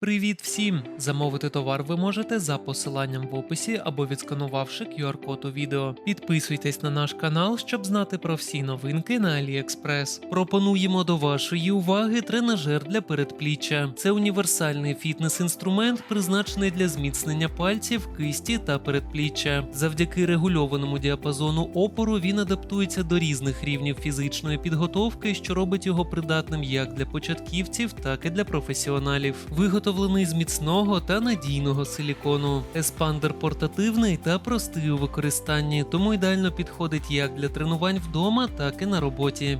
Привіт всім! Замовити товар ви можете за посиланням в описі або відсканувавши QR-код у відео. Підписуйтесь на наш канал, щоб знати про всі новинки на AliExpress. Пропонуємо до вашої уваги тренажер для передпліччя. Це універсальний фітнес-інструмент, призначений для зміцнення пальців, кисті та передпліччя. Завдяки регульованому діапазону опору він адаптується до різних рівнів фізичної підготовки, що робить його придатним як для початківців, так і для професіоналів. Виготовлений з міцного та надійного силікону. Еспандер портативний та простий у використанні, тому ідеально підходить як для тренувань вдома, так і на роботі.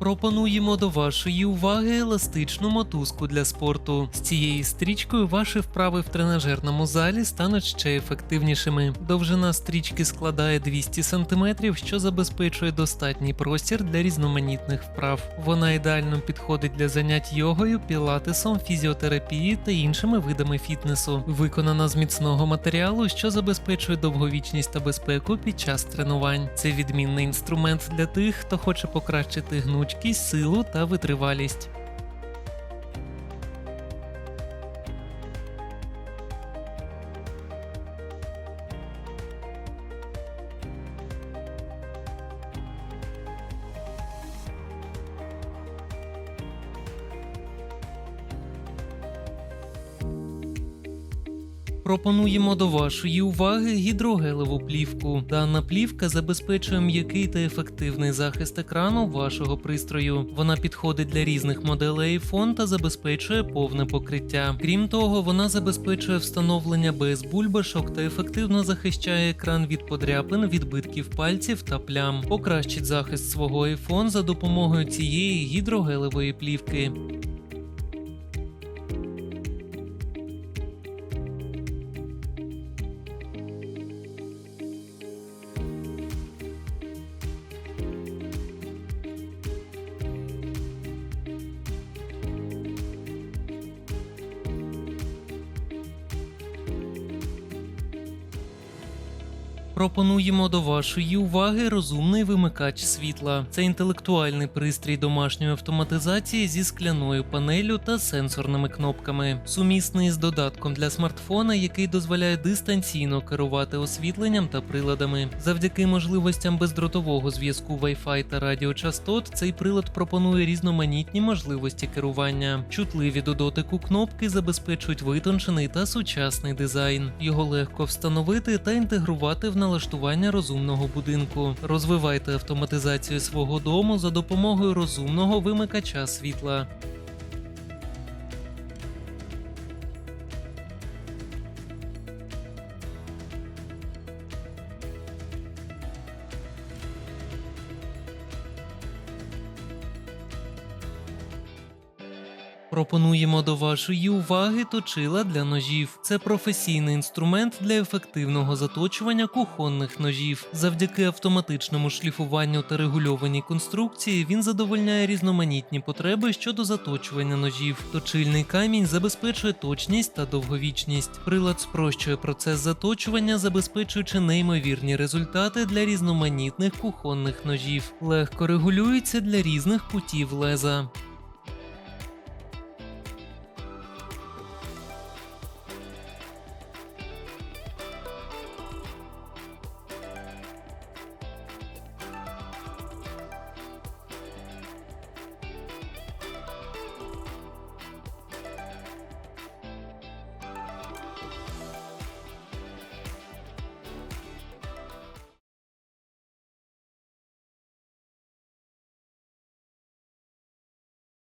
Пропонуємо до вашої уваги еластичну мотузку для спорту. З цією стрічкою ваші вправи в тренажерному залі стануть ще ефективнішими. Довжина стрічки складає 200 см, що забезпечує достатній простір для різноманітних вправ. Вона ідеально підходить для занять йогою, пілатесом, фізіотерапії та іншими видами фітнесу. Виконана з міцного матеріалу, що забезпечує довговічність та безпеку під час тренувань. Це відмінний інструмент для тих, хто хоче покращити гнучкість, силу та витривалість. Пропонуємо до вашої уваги гідрогелеву плівку. Дана плівка забезпечує м'який та ефективний захист екрану вашого пристрою. Вона підходить для різних моделей iPhone та забезпечує повне покриття. Крім того, вона забезпечує встановлення без бульбашок та ефективно захищає екран від подряпин, відбитків пальців та плям. Покращить захист свого iPhone за допомогою цієї гідрогелевої плівки. Пропонуємо до вашої уваги розумний вимикач світла. Це інтелектуальний пристрій домашньої автоматизації зі скляною панелю та сенсорними кнопками, сумісний з додатком для смартфона, який дозволяє дистанційно керувати освітленням та приладами. Завдяки можливостям бездротового зв'язку Wi-Fi та радіочастот, цей прилад пропонує різноманітні можливості керування. Чутливі до дотику кнопки забезпечують витончений та сучасний дизайн. Його легко встановити та інтегрувати в налаштування розумного будинку. Розвивайте автоматизацію свого дому за допомогою розумного вимикача світла. Пропонуємо до вашої уваги точила для ножів. Це професійний інструмент для ефективного заточування кухонних ножів. Завдяки автоматичному шліфуванню та регульованій конструкції він задовольняє різноманітні потреби щодо заточування ножів. Точильний камінь забезпечує точність та довговічність. Прилад спрощує процес заточування, забезпечуючи неймовірні результати для різноманітних кухонних ножів. Легко регулюється для різних кутів леза.